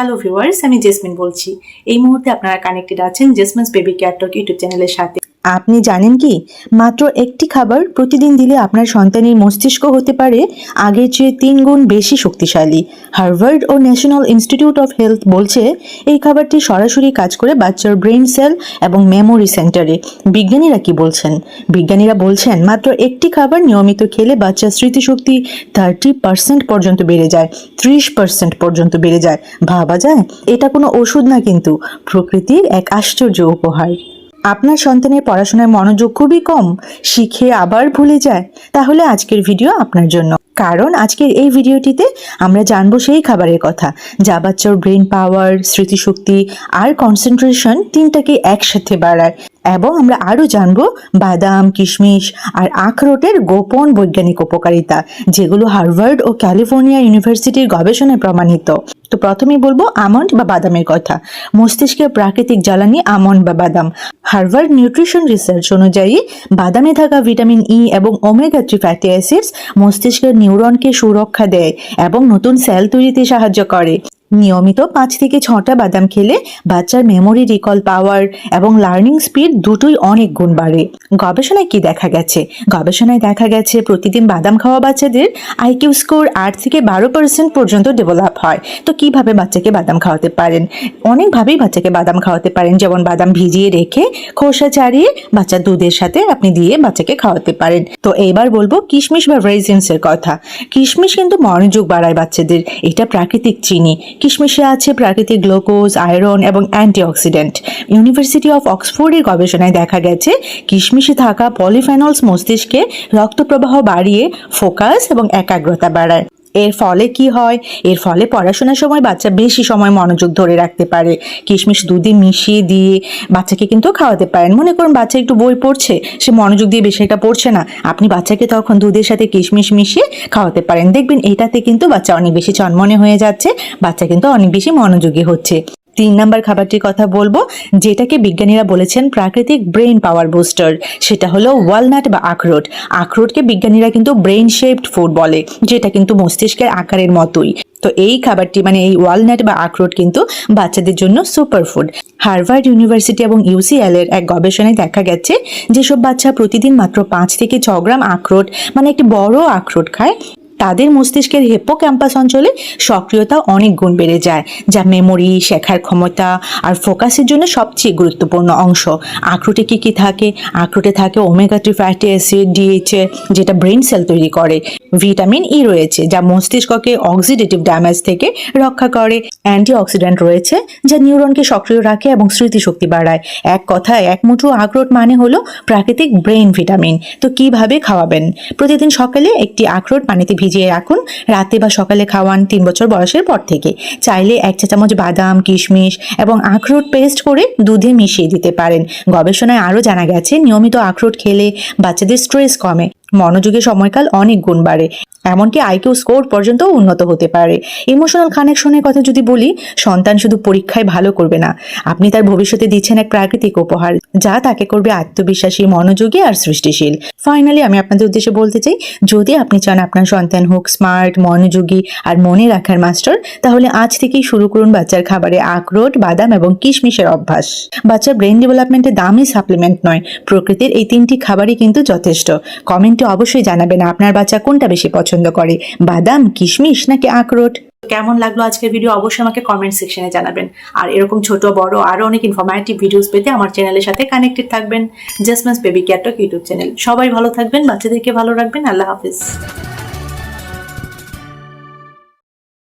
Hello viewers আমি jasmine বলছি। এই মুহূর্তে আপনারা কানেক্টেড আছেন Jasmine's baby care talk YouTube চ্যানেলের সাথে। আপনি জানেন কি? মাত্র একটি খাবার প্রতিদিন দিলে আপনার সন্তানের মস্তিষ্ক হতে পারে আগের চেয়ে তিন গুণ বেশি শক্তিশালী। হার্ভার্ড ও ন্যাশনাল ইনস্টিটিউট অফ হেলথ বলছে, এই খাবারটি সরাসরি কাজ করে বাচ্চার ব্রেন সেল এবং মেমোরি সেন্টারে। বিজ্ঞানীরা কি বলছেন? বিজ্ঞানীরা বলছেন, মাত্র একটি খাবার নিয়মিত খেলে বাচ্চার স্মৃতিশক্তি থার্টি পার্সেন্ট পর্যন্ত বেড়ে যায়, ত্রিশ পার্সেন্ট পর্যন্ত বেড়ে যায়। ভাবা যায়, এটা কোনো ওষুধ না কিন্তু, প্রকৃতির এক আশ্চর্য উপহার। আপনার সন্তানের পড়াশোনায় মনোযোগ খুবই কম শিখে আবার ভুলে যায়। তাহলে আজকের ভিডিও আপনার জন্য। কারণ আজকের এই ভিডিওটিতে আমরা জানব সেই খাবারের কথা, যা বাচ্চার ব্রেন পাওয়ার স্মৃতিশক্তি আর কনসেন্ট্রেশন তিনটাকে একসাথে বাড়ায়। এবং আমরা আরও জানব বাদাম, কিশমিশ আর আখরোটের গোপন বৈজ্ঞানিক উপকারিতা, যেগুলো হার্ভার্ড ও ক্যালিফোর্নিয়া ইউনিভার্সিটির গবেষণায় প্রমাণিত। তো প্রথমেই বলব আমন্ড বা বাদামের কথা। মস্তিষ্কের প্রাকৃতিক জ্বালানি আমন্ড বা বাদাম। হার্ভার্ড নিউট্রিশন রিসার্চ অনুযায়ী বাদামে থাকা ভিটামিন ই এবং ওমেগা থ্রি ফ্যাটি অ্যাসিডস মস্তিষ্কের নিউরনকে সুরক্ষা দেয় এবং নতুন সেল তৈরিতে সাহায্য করে। নিয়মিত পাঁচ থেকে ছটা বাদাম খেলে বাচ্চার মেমোরি রিকল পাওয়ার এবং লার্নিং স্পিড দুটোই অনেক গুণ বাড়ে। গবেষণায় কি দেখা গেছে? গবেষণায় দেখা গেছে প্রতিদিন বাদাম খাওয়া বাচ্চাদের আইকিউ স্কোর আট থেকে বারো পার্সেন্ট পর্যন্ত ডেভেলপ হয়। তো কীভাবে বাচ্চাকে বাদাম খাওয়াতে পারেন? অনেকভাবেই বাচ্চাকে বাদাম খাওয়াতে পারেন। যেমন বাদাম ভিজিয়ে রেখে খোসা ছাড়িয়ে বাচ্চার দুধের সাথে আপনি দিয়ে বাচ্চাকে খাওয়াতে পারেন। তো এইবার বলব কিশমিশ বা রেজিনস এর কথা। কিশমিশ কিন্তু মনোযোগ বাড়ায় বাচ্চাদের। এটা প্রাকৃতিক চিনি। কিশমিশে আছে প্রাকৃতিক গ্লুকোজ, আয়রন এবং অ্যান্টিঅক্সিডেন্ট। ইউনিভার্সিটি অফ অক্সফোর্ডের গবেষণায় দেখা গেছে, কিশমিশে থাকা পলিফেনলস মস্তিষ্কে রক্তপ্রবাহ বাড়িয়ে ফোকাস এবং একাগ্রতা বাড়ায়। এর ফলে কি হয়? এর ফলে পড়াশোনার সময় বাচ্চা বেশি সময় মনোযোগ ধরে রাখতে পারে। কিশমিশ দুধে মিশিয়ে দিয়ে বাচ্চাকে কিন্তু খাওয়াতে পারেন। মনে করুন বাচ্চা একটু বই পড়ছে, সে মনোযোগ দিয়ে বেশি একটা পড়ছে না। আপনি বাচ্চাকে তখন দুধের সাথে কিশমিশ মিশিয়ে খাওয়াতে পারেন। দেখবেন এটাতে কিন্তু বাচ্চা অনেক বেশি চনমনে হয়ে যাচ্ছে, বাচ্চা কিন্তু অনেক বেশি মনোযোগী হচ্ছে। তিন নাম্বার খাবারটির কথা বলব, যেটাকে বিজ্ঞানীরা বলেছেন প্রাকৃতিক ব্রেন পাওয়ার বুস্টার। সেটা হলো ওয়ালনাট বা আখরোট। আখরোটকে বিজ্ঞানীরা কিন্তু ব্রেন শেপড ফুড বলে, যেটা কিন্তু মস্তিষ্কের আকারের মতোই। তো এই খাবারটি মানে এই ওয়ালনাট বা আখরোট কিন্তু বাচ্চাদের জন্য সুপার ফুড। হার্ভার্ড ইউনিভার্সিটি এবং ইউসিএল এর এক গবেষণায় দেখা গেছে যেসব বাচ্চা প্রতিদিন মাত্র পাঁচ থেকে ছ গ্রাম আখরোট মানে একটি বড় আখরোট খায় তাদের মস্তিষ্কের হেপো ক্যাম্পাস অঞ্চলে সক্রিয়তা অনেক গুণ বেড়ে যায়, যা মেমোরি শেখার ক্ষমতা আর ফোকাসের জন্য সবচেয়ে গুরুত্বপূর্ণ অংশ। আখরোটে কি কি থাকে? আখরোটে থাকে omega three fatty acid DHA যেটা ব্রেন সেল তৈরি করে। ভিটামিন ই রয়েছে, যা মস্তিষ্ককে অক্সিডেটিভ ড্যামেজ থেকে রক্ষা করে। অ্যান্টিঅক্সিডেন্ট রয়েছে, যা নিউরনকে সক্রিয় রাখে এবং স্মৃতিশক্তি বাড়ায়। এক কথায়, এক মুঠো আখরোট মানে হলো প্রাকৃতিক ব্রেন ভিটামিন তো কীভাবে খাওয়াবেন? প্রতিদিন সকালে একটি আখরোট পানিতে ভিজিয়ে রাখুন। রাতে বা সকালে খাওয়ান তিন বছর বয়সের পর থেকে। চাইলে এক চা চামচ বাদাম, কিশমিশ এবং আখরোট পেস্ট করে দুধে মিশিয়ে দিতে পারেন। গবেষণায় আরও জানা গেছে, নিয়মিত আখরোট খেলে বাচ্চাদের স্ট্রেস কমে। মনোযোগের সময়কাল অনেক গুণ বাড়ে। এমনকি আইকিউ স্কোর পর্যন্ত উন্নত হতে পারে। ইমোশনাল কানেকশনের কথা যদি বলি, সন্তান শুধু পরীক্ষায় ভালো করবে না। আপনি তার ভবিষ্যতে দিচ্ছেন এক প্রাকৃতিক উপহার, যা তাকে করবে আত্মবিশ্বাসী, মনোযোগী আর সৃষ্টিশীল। ফাইনালি আমি আপনাদের উদ্দেশ্যে বলতে চাই, যদি আপনি চান আপনার সন্তান হোক স্মার্ট মনোযোগী আর মনে রাখার মাস্টার তাহলে আজ থেকেই শুরু করুন বাচ্চার খাবারে আখরোট বাদাম এবং কিশমিশের অভ্যাস। বাচ্চার ব্রেন ডেভেলপমেন্টে দামি সাপ্লিমেন্ট নয়, প্রকৃতির এই তিনটি খাবারই কিন্তু যথেষ্ট। কমেন্টে অবশ্যই জানাবেন আপনার বাচ্চা কোনটা বেশি পছন্দ করে, বাদাম, কিশমিশ নাকি আখরোট? কেমন লাগল আজকের ভিডিও অবশ্যই আমাকে কমেন্ট সেকশনে জানাবেন। আর এরকম ছোট, বড়, আরও অনেক ইনফরমেটিভ ভিডিওস পেতে আমার চ্যানেলের সাথে কানেক্টেড থাকবেন। জাসমাস বেবি ক্যাটক ইউটিউব চ্যানেল সবাই ভালো থাকবেন, বাচ্চাদেরকে ভালো রাখবেন। আল্লাহ হাফিজ।